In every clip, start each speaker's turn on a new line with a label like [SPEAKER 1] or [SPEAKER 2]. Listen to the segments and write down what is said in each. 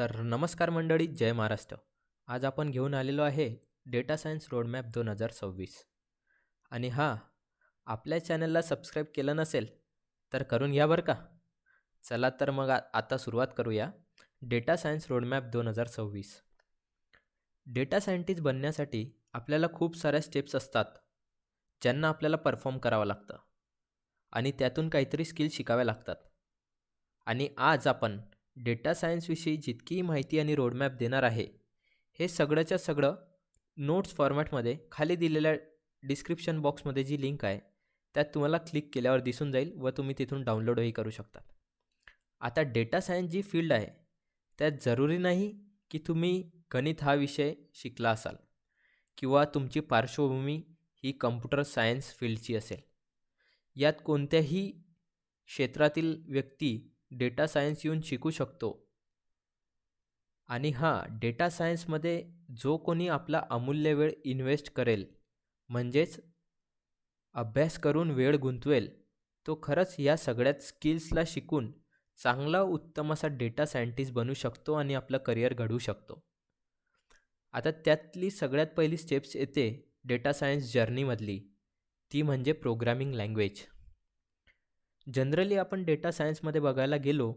[SPEAKER 1] तर नमस्कार मंडळी जय महाराष्ट्र. आज आपण घेऊन आलेलो आहे डेटा सायन्स रोडमॅप दोन हजार सव्वीस. आणि हां आपल्या चॅनलला सबस्क्राईब केलं नसेल तर करून घ्या बरं का. चला तर मग आता सुरुवात करूया. डेटा सायन्स रोडमॅप दोन हजार सव्वीस. डेटा सायंटिस्ट बनण्यासाठी आपल्याला खूप साऱ्या स्टेप्स असतात ज्यांना आपल्याला परफॉर्म करावं लागतं. आणि त्यातून काहीतरी स्किल शिकाव्या लागतात. आणि आज आपण डेटा सायन्सविषयी जितकीही माहिती आणि रोडमॅप देणार आहे हे सगळंच्या सगळं नोट्स फॉर्मॅटमध्ये खाली दिलेल्या डिस्क्रिप्शन बॉक्समध्ये जी लिंक आहे त्यात तुम्हाला क्लिक केल्यावर दिसून जाईल व तुम्ही तिथून डाउनलोडही करू शकता. आता डेटा सायन्स जी फील्ड आहे त्यात जरुरी नाही की तुम्ही गणित हा विषय शिकला असाल किंवा तुमची पार्श्वभूमी ही कम्प्युटर सायन्स फील्डची असेल. यात कोणत्याही क्षेत्रातील व्यक्ती डेटा सायन्स येऊन शिकू शकतो. आणि हां डेटा सायन्समध्ये जो कोणी आपला अमूल्य वेळ इन्व्हेस्ट करेल म्हणजेच अभ्यास करून वेळ गुंतवेल तो खरंच या सगळ्यात स्किल्सला शिकून चांगला उत्तम असा डेटा सायंटिस्ट बनू शकतो आणि आपलं करिअर घडवू शकतो. आता त्यातली सगळ्यात पहिली स्टेप्स येते डेटा सायन्स जर्नीमधली ती म्हणजे प्रोग्रामिंग लँग्वेज. जनरली आपण डेटा सायन्समध्ये बघायला गेलो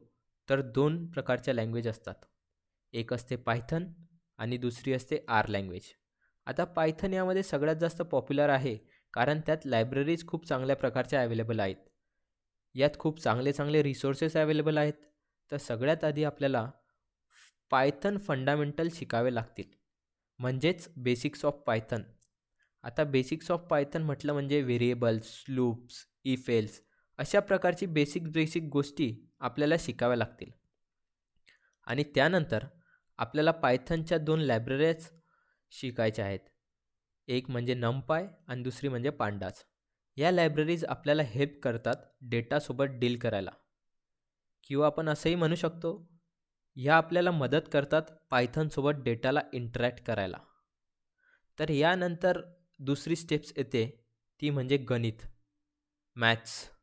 [SPEAKER 1] तर दोन प्रकारच्या लँग्वेज असतात. एक असते पायथन आणि दुसरी असते आर लँग्वेज आता पायथन यामध्ये सगळ्यात जास्त पॉप्युलर आहे कारण त्यात लायब्ररीज खूप चांगल्या प्रकारच्या अवेलेबल आहेत. यात खूप चांगले चांगले रिसोर्सेस अवेलेबल आहेत. तर सगळ्यात आधी आपल्याला पायथन फंडामेंटल शिकावे लागतील. म्हणजेच बेसिक्स ऑफ पायथन आता बेसिक्स ऑफ पायथन म्हटलं म्हणजे व्हेरिएबल्स लूप्स इफेल्स अशा प्रकारची बेसिक बेसिक गोष्टी आपल्याला शिकाव्या लागतील. आणि त्यानंतर आपल्याला पायथनच्या दोन लायब्ररीज शिकायच्या आहेत. एक म्हणजे नमपाय आणि दुसरी म्हणजे पांडास या लायब्ररीज आपल्याला हेल्प करतात डेटासोबत डील करायला. किंवा आपण असंही म्हणू शकतो ह्या आपल्याला मदत करतात पायथनसोबत डेटाला इंटरॅक्ट करायला. तर यानंतर दुसरी स्टेप्स येते ती म्हणजे गणित. मॅथ्स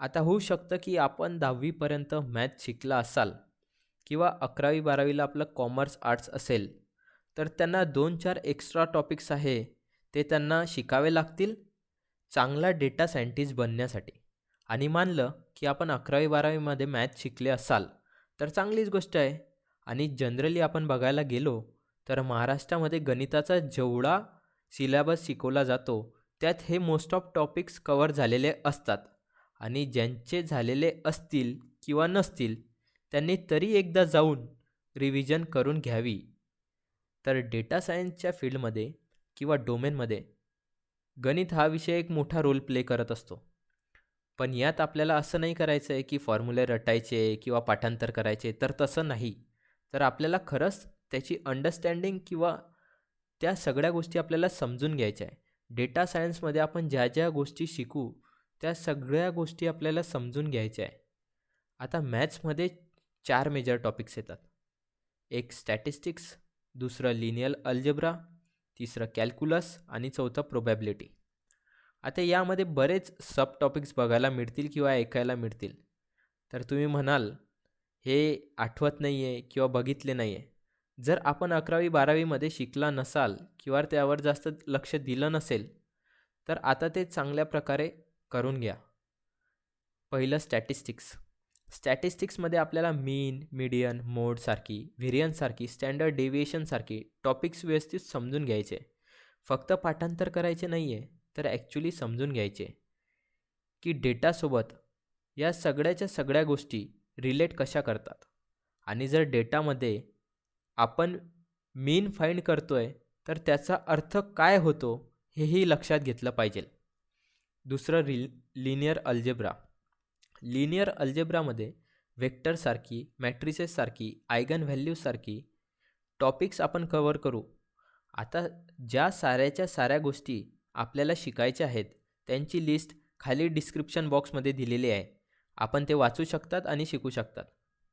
[SPEAKER 1] आता होऊ शकतं की आपण दहावीपर्यंत मॅथ शिकला असाल किंवा अकरावी बारावीला आपलं कॉमर्स आर्ट्स असेल तर त्यांना दोन चार एक्स्ट्रा टॉपिक्स आहे ते त्यांना शिकावे लागतील. चांगला डेटा सायंटिस्ट बनण्यासाठी. आणि मानलं की आपण अकरावी बारावीमध्ये मॅथ शिकले असाल तर चांगलीच गोष्ट आहे. आणि जनरली आपण बघायला गेलो तर महाराष्ट्रामध्ये गणिताचा जेवढा सिलेबस शिकवला जातो त्यात हे मोस्ट ऑफ टॉपिक्स कवर झालेले असतात. आणि ज्यांचे झालेले असतील किंवा नसतील त्यांनी तरी एकदा जाऊन रिव्हिजन करून घ्यावी. तर डेटा सायन्सच्या फील्डमध्ये किंवा डोमेनमध्ये गणित हा विषय एक मोठा रोल प्ले करत असतो. पण यात आपल्याला असं नाही करायचं आहे की फॉर्म्युले रटायचे किंवा पाठांतर करायचे तर तसं नाही. तर आपल्याला खरंच त्याची अंडरस्टँडिंग किंवा त्या सगळ्या गोष्टी आपल्याला समजून घ्यायच्या आहे. डेटा सायन्समध्ये आपण ज्या ज्या गोष्टी शिकू त्या सगळ्या गोष्टी आपल्याला समजून घ्यायच्या आहे. आता मॅथ्समध्ये चार मेजर टॉपिक्स येतात. एक स्टॅटिस्टिक्स दुसरं लिनियल अल्जेब्रा तिसरं कॅल्क्युलस आणि चौथं प्रोबॅबिलिटी आता यामध्ये बरेच सब टॉपिक्स बघायला मिळतील किंवा ऐकायला मिळतील. तर तुम्ही म्हणाल हे आठवत नाही आहे किंवा बघितले नाही आहे जर आपण अकरावी बारावीमध्ये शिकला नसाल किंवा त्यावर जास्त लक्ष दिलं नसेल तर आता ते चांगल्या प्रकारे करून घ्या. पहिलं स्टॅटिस्टिक्स स्टॅटिस्टिक्समध्ये आपल्याला मीन मिडियन मोडसारखी व्हेरियन्ससारखी स्टँडर्ड डेव्हिएशनसारखी टॉपिक्स व्यवस्थित समजून घ्यायचे. फक्त पाठांतर करायचे नाही आहे तर ॲक्च्युली समजून घ्यायचे. की डेटासोबत या सगळ्याच्या सगळ्या गोष्टी रिलेट कशा करतात? आणि जर डेटामध्ये आपण मीन फाईंड करतो आहे तर त्याचा अर्थ काय होतो हेही लक्षात घेतलं पाहिजे. दुसरं रि लिनियर अल्जेब्रा लिनियर अल्जेब्रामध्ये वेक्टरसारखी मॅट्रिसेससारखी आयगन व्हॅल्यूजसारखी टॉपिक्स आपण कवर करू. आता ज्या साऱ्याच्या साऱ्या गोष्टी आपल्याला शिकायच्या आहेत त्यांची लिस्ट खाली डिस्क्रिप्शन बॉक्समध्ये दिलेली आहे. आपण ते वाचू शकतात आणि शिकू शकतात.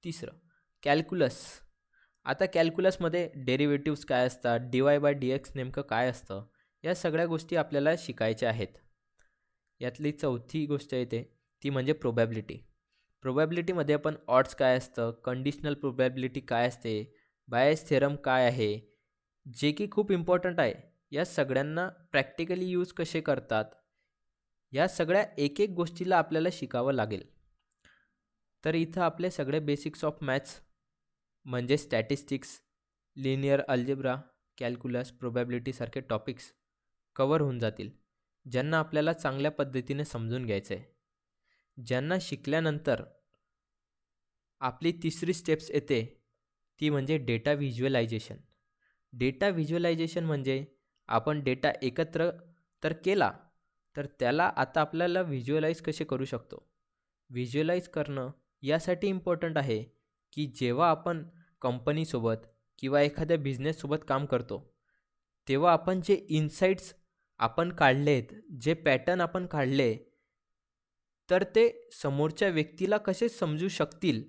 [SPEAKER 1] तिसरं कॅल्क्युलस आता कॅल्क्युलसमध्ये डेरिव्हेटिव्स काय असतात d y by d x नेमकं काय असतं या सगळ्या गोष्टी आपल्याला शिकायच्या आहेत. यातली चौथी गोष्ट येते ती म्हणजे प्रोबॅबिलिटी प्रोबॅबिलिटीमध्ये आपण ऑड्स काय असतं कंडिशनल प्रोबॅबिलिटी काय असते बायस थेरम काय आहे जे की खूप इम्पॉर्टंट आहे या सगळ्यांना प्रॅक्टिकली यूज कसे करतात या सगळ्या एक एक गोष्टीला आपल्याला शिकावं लागेल. तर इथं आपले सगळे बेसिक्स ऑफ मॅथ्स म्हणजे स्टॅटिस्टिक्स लिनियर अल्जेब्रा कॅल्क्युलस प्रोबॅबिलिटीसारखे टॉपिक्स कवर होऊन जातील. ज्यांना आपल्याला चांगल्या पद्धतीने समजून घ्यायचं आहे ज्यांना शिकल्यानंतर आपली तिसरी स्टेप्स येते ती म्हणजे डेटा व्हिज्युअलायझेशन डेटा व्हिज्युअलायझेशन म्हणजे आपण डेटा एकत्र तर केला तर त्याला आता आपल्याला व्हिज्युअलाइज कसे करू शकतो? व्हिज्युअलाइज करणं यासाठी इम्पॉर्टंट आहे की जेव्हा आपण कंपनीसोबत किंवा एखाद्या बिझनेससोबत काम करतो तेव्हा आपण जे इन्साईट्स आपण काढलेत जे पॅटर्न आपण काढले तर ते समोरच्या व्यक्तीला कसे समजू शकतील?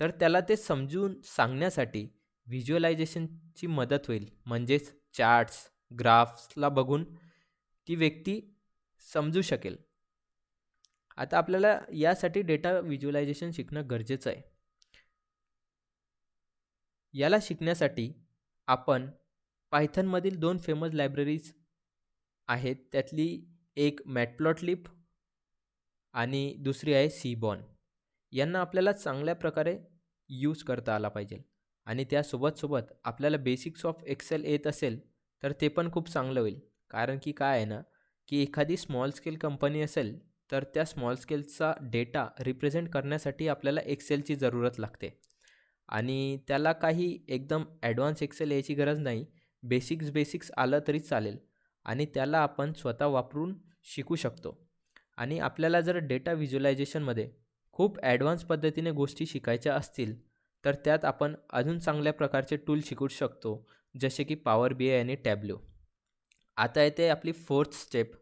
[SPEAKER 1] तर त्याला ते समजून सांगण्यासाठी व्हिज्युअलायझेशनची मदत होईल. म्हणजेच चार्ट्स ग्राफ्सला बघून ती व्यक्ती समजू शकेल. आता आपल्याला यासाठी डेटा व्हिज्युअलायझेशन शिकणं गरजेचं आहे. याला शिकण्यासाठी आपण पायथनमधील दोन फेमस लायब्ररीज आहेत. त्यातली एक मॅटप्लॉटलिप आणि दुसरी आहे सीबॉन यांना आपल्याला चांगल्या प्रकारे यूज करता आला पाहिजे आणि त्यासोबत सोबत आपल्याला बेसिक्स ऑफ एक्सेल येत असेल तर ते पण खूप चांगलं होईल. कारण की काय आहे ना की एखादी स्मॉल स्केल कंपनी असेल तर त्या स्मॉल स्केलचा डेटा रिप्रेझेंट करण्यासाठी आपल्याला एक्सेलची जरूरत लागते. आणि त्याला काही एकदम ॲडव्हान्स एक्सेल यायची गरज नाही. बेसिक्स बेसिक्स आलं तरी चालेल. आणि त्याला आपण स्वतः वापरून शिकू शकतो. आणि आपल्याला जर डेटा व्हिज्युलायझेशनमध्ये खूप ॲडव्हान्स पद्धतीने गोष्टी शिकायच्या असतील तर त्यात आपण अजून चांगल्या प्रकारचे टूल शिकू शकतो जसे की पॉवर बी आय आणि टॅब्ल्यू आता येते आपली फोर्थ स्टेप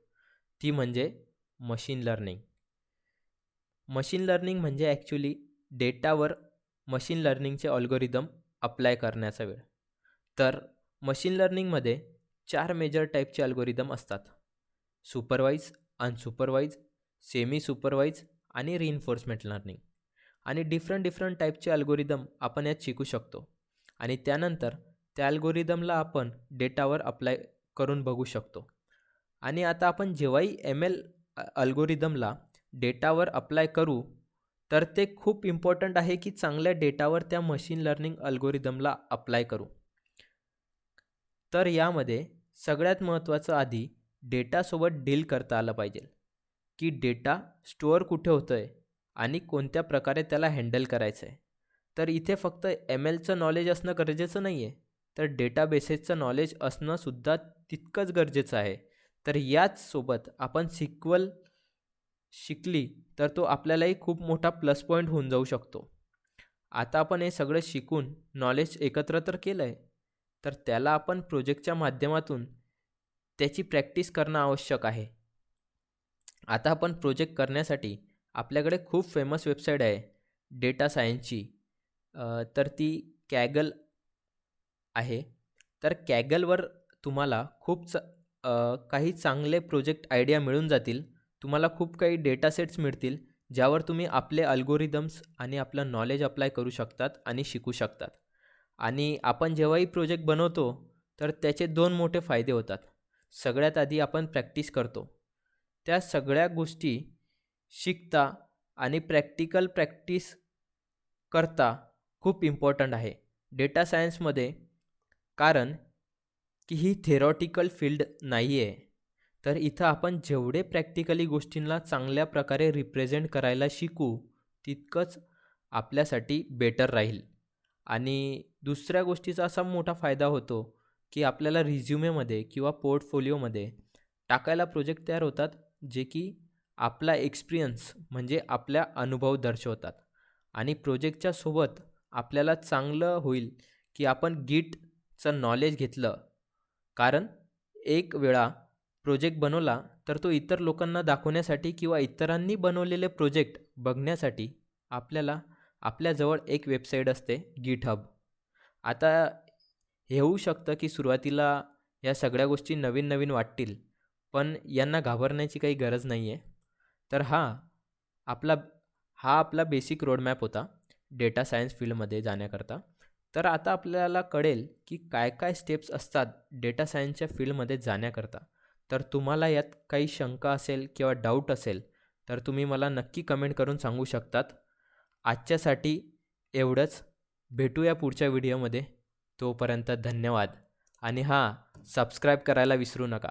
[SPEAKER 1] ती म्हणजे मशीन लर्निंग. मशीन लर्निंग म्हणजे ॲक्च्युली डेटावर मशीन लर्निंगचे ऑल्गोरिदम अप्लाय करण्याचा वेळ. तर मशीन लर्निंगमध्ये चार मेजर टाईपचे अल्गोरिदम असतात. सुपरवाईज अनसुपरवाईज सेमी सुपरवाईज आणि रिइन्फोर्समेंट लर्निंग आणि डिफरंट डिफरंट टाईपचे अल्गोरिदम आपण यात शिकू शकतो. आणि त्यानंतर त्या अल्गोरिदमला आपण डेटावर अप्लाय करून बघू शकतो. आणि आता आपण जेव्हाही एम एल अल्गोरिदमला डेटावर अप्लाय करू तर ते खूप इम्पॉर्टंट आहे की चांगल्या डेटावर त्या मशीन लर्निंग अल्गोरिदमला अप्लाय करू. तर यामध्ये सगळ्यात महत्त्वाचं आधी डेटासोबत डील करता आलं पाहिजे. की डेटा स्टोअर कुठे होतं आहे आणि कोणत्या प्रकारे त्याला हँडल करायचं आहे तर इथे फक्त एम एलचं नॉलेज असणं गरजेचं नाही आहे तर डेटाबेसेसचं नॉलेज असणंसुद्धा तितकंच गरजेचं आहे. तर याच सोबत आपण सिक्वल शिकली तर तो आपल्यालाही खूप मोठा प्लस पॉईंट होऊन जाऊ शकतो. आता आपण हे सगळं शिकून नॉलेज एकत्र तर केलं आहे तर त्याला आपण प्रोजेक्टच्या माध्यमातून त्याची प्रॅक्टिस करणं आवश्यक आहे. आता आपण प्रोजेक्ट करण्यासाठी आपल्याकडे खूप फेमस वेबसाईट आहे डेटा सायन्सची. तर ती कॅगल आहे. तर कॅगलवर तुम्हाला खूप च काही चांगले प्रोजेक्ट आयडिया मिळून जातील. तुम्हाला खूप काही डेटा सेट्स मिळतील ज्यावर तुम्ही आपले अल्गोरिदम्स आणि आपलं नॉलेज अप्लाय करू शकतात आणि शिकू शकतात. आणि आपण जेव्हाही प्रोजेक्ट बनवतो तर त्याचे दोन मोठे फायदे होतात. सगळ्यात आधी आपण प्रॅक्टिस करतो. त्या सगळ्या गोष्टी शिकता आणि प्रॅक्टिकल प्रॅक्टिस करता खूप इम्पॉर्टंट आहे. डेटा सायन्समध्ये कारण की ही थेरॉटिकल फील्ड नाही आहे तर इथं आपण जेवढे प्रॅक्टिकली गोष्टींना चांगल्या प्रकारे रिप्रेझेंट करायला शिकू तितकंच आपल्यासाठी बेटर राहील. आणि दुसऱ्या गोष्टीचा असा मोठा फायदा होतो की आपल्याला रिझ्युमेमध्ये किंवा पोर्टफोलिओमध्ये टाकायला प्रोजेक्ट तयार होतात जे की आपला एक्सपिरियन्स म्हणजे आपल्या अनुभव दर्शवतात. आणि प्रोजेक्टच्या सोबत आपल्याला चांगलं होईल की आपण गिटचं नॉलेज घेतलं. कारण एक वेळा प्रोजेक्ट बनवला तर तो इतर लोकांना दाखवण्यासाठी किंवा इतरांनी बनवलेले प्रोजेक्ट बघण्यासाठी आपल्याला आपल्याजवळ एक वेबसाईट असते गिटहब. आता हे होऊ शकतं की सुरुवातीला या सगळ्या गोष्टी नवीन नवीन वाटतील पण यांना घाबरण्याची काही गरज नाही आहे तर हा आपला हा आपला बेसिक रोडमॅप होता डेटा सायन्स फील्डमध्ये जाण्याकरता. तर आता आपल्याला कळेल की काय काय स्टेप्स असतात डेटा सायन्सच्या फील्डमध्ये जाण्याकरता. तर तुम्हाला यात काही शंका असेल किंवा डाऊट असेल तर तुम्ही मला नक्की कमेंट करून सांगू शकतात. आजच्यासाठी एवढंच. भेटूया पुढच्या व्हिडिओमध्ये. तोपर्यंत धन्यवाद. आणि हां सबस्क्राईब करायला विसरू नका.